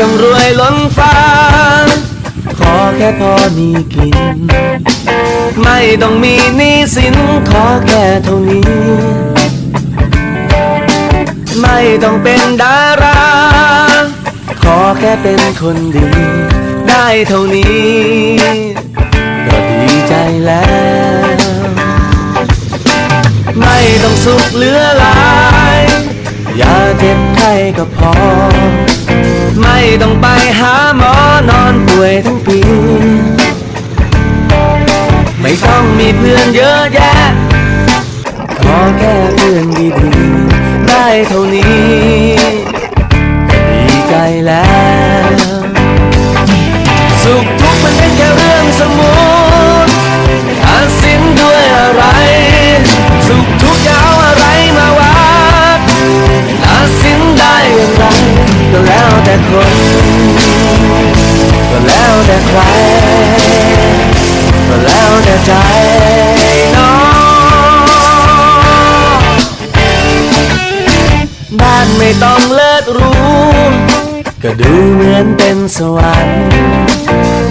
ต้องรวยล้นฟ้า ขอแค่พอมีกิน ไม่ต้องมีหนี้สินขอแค่เท่านี้ ไม่ต้องเป็นดารา ขอแค่เป็นคนดี ได้เท่านี้ ก็ดีใจแล้ว ไม่ต้องสุขเหลือหลาย อย่าเจ็บไข้ก็พอ ไม่ต้องไปหาหมอนอนป่วยทั้งปี ไม่ต้องมีเพื่อนเยอะแยะ ขอแค่เพื่อนดีๆ ได้เท่านี้ แต่ใจน้องบ้านไม่ต้องเลิศรู้ก็ดูเหมือนเป็นสวรรค์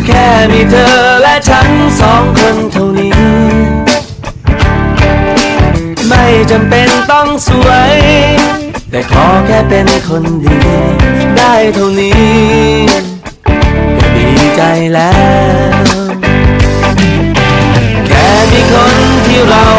แค่มีเธอและฉันสองคนเท่านี้ ไม่จำเป็นต้องสวย แต่ขอแค่เป็นคนดี ได้เท่านี้ ก็ดีใจแล้ว you know.